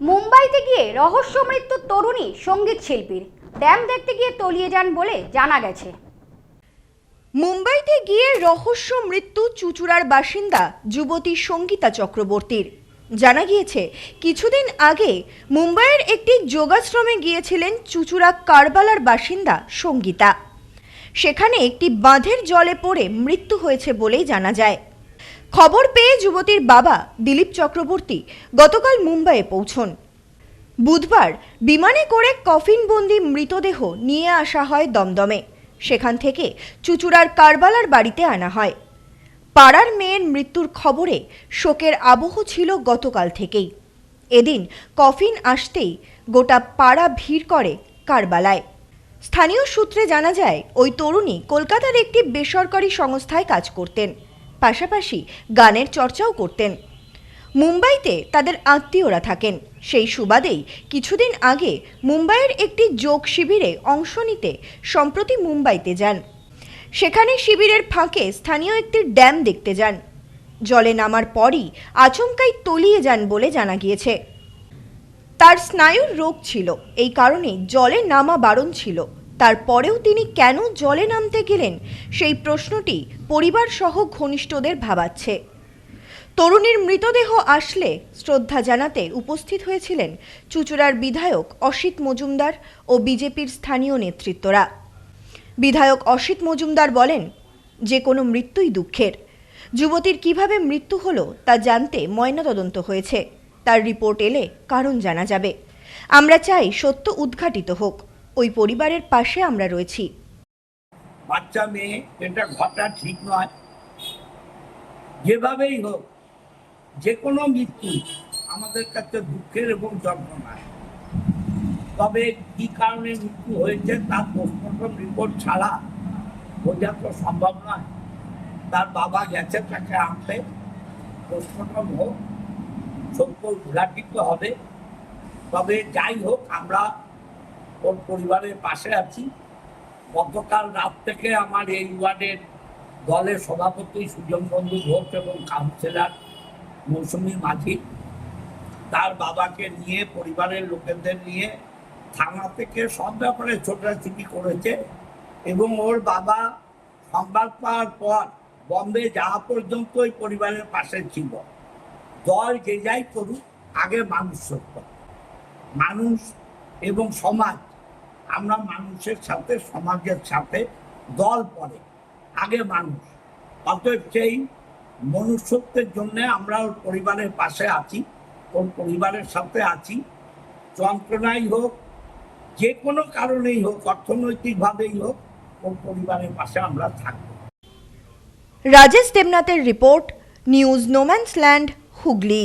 মুম্বাইতে গিয়ে রহস্য মৃত্যু তরুণী সংগীত শিল্পীর। ড্যাম দেখতে গিয়ে তলিয়ে যান বলে জানা গেছে। মুম্বাইতে গিয়ে রহস্য মৃত্যু চুচুড়ার বাসিন্দা যুবতী সঙ্গীতা চক্রবর্তীর। জানা গিয়েছে, কিছুদিন আগে মুম্বাইয়ের একটি যোগাশ্রমে গিয়েছিলেন চুচুড়া কারবালার বাসিন্দা সঙ্গীতা। সেখানে একটি বাঁধের জলে পড়ে মৃত্যু হয়েছে বলেই জানা যায়। খবর পেয়ে যুবতীর বাবা দিলীপ চক্রবর্তী গতকাল মুম্বাইয়ে পৌঁছন। বুধবার বিমানে করে কফিনবন্দি মৃতদেহ নিয়ে আসা হয় দমদমে। সেখান থেকে চুচুড়ার কারবালার বাড়িতে আনা হয়। পাড়ার মেয়ের মৃত্যুর খবরে শোকের আবহ ছিল গতকাল থেকেই। এদিন কফিন আসতেই গোটা পাড়া ভিড় করে কারবালায়। স্থানীয় সূত্রে জানা যায়, ওই তরুণী কলকাতার একটি বেসরকারি সংস্থায় কাজ করতেন। পাশাপাশি গানের চর্চাও করতেন। মুম্বাইতে তাদের আত্মীয়রা থাকেন। সেই সুবাদেই কিছুদিন আগে মুম্বাইয়ের একটি যোগ শিবিরে অংশ নিতে সম্প্রতি মুম্বাইতে যান। সেখানে শিবিরের ফাঁকে স্থানীয় একটি ড্যাম দেখতে যান। জলে নামার পরই আচমকাই তলিয়ে যান বলে জানা গিয়েছে। তার স্নায়ুর রোগ ছিল। এই কারণে জলে নামা বারণ ছিল। তারপরেও তিনি কেন জলে নামতে গেলেন? সেই প্রশ্নটি পরিবার সহ ঘনিষ্ঠদের ভাবাচ্ছে। তরুণীর মৃতদেহ আসলে শ্রদ্ধা জানাতে উপস্থিত হয়েছিলেন চুচুড়ার বিধায়ক অসিত মজুমদার ও বিজেপির স্থানীয় নেতৃত্বরা। বিধায়ক অসিত মজুমদার বলেন, যে কোনো মৃত্যুই দুঃখের। যুবতীর কীভাবে মৃত্যু হলো তা জানতে ময়নাতদন্ত হয়েছে। তার রিপোর্ট এলে কারণ জানা যাবে। আমরা চাই সত্য উদ্ঘাটিত হোক। ওই পরিবারের পাশে আমরা রয়েছি। বাচ্চা মেয়ে, এটা ঘটা ঠিক নয়। যেভাবেই হোক যে কোনো মৃত্যু আমাদের কাছে দুঃখের এবং যন্ত্রণার। তবে কি কারণে মৃত্যু হয়েছে তার পোস্টমর্টম রিপোর্ট ছাড়া বোঝা তো সম্ভব নয়। তার বাবা গেছে তাকে আনতে। পোস্টমর্টম হোক সত্য উদ্ঘাটিত হবে। তবে যাই হোক, আমরা ওর পরিবারের পাশে আছি। গতকাল রাত থেকে আমার এই ওয়ার্ডের দলের সভাপতি সুজন বন্ধু ঘোষ এবং কাউন্সিলর মৌসুমী মাঝি, তার বাবাকে নিয়ে, পরিবারের লোকেদের নিয়ে থানা থেকে সব ব্যাপারে ছোটাছুটি করেছে এবং ওর বাবা সংবাদ পাওয়ার পর বম্বে যাওয়া পর্যন্ত ওই পরিবারের পাশে ছিল। দল যে যাই করুক, আগে মানুষ সত্য। মানুষ এবং সমাজ আমরা মানুষের সাথে, সমাজের সাথে দল পড়ে, আগে মানুষ। অতএব সেই মনুষ্যত্বের জন্য আমরা ওর পরিবারের পাশে আছি, ওর পরিবারের সাথে আছি। যন্ত্রণাই হোক, যে কোনো কারণেই হোক, অর্থনৈতিকভাবেই হোক, ওর পরিবারের পাশে আমরা থাকব। Rajesh দেবনাথের report, news no man's land, Hooghly.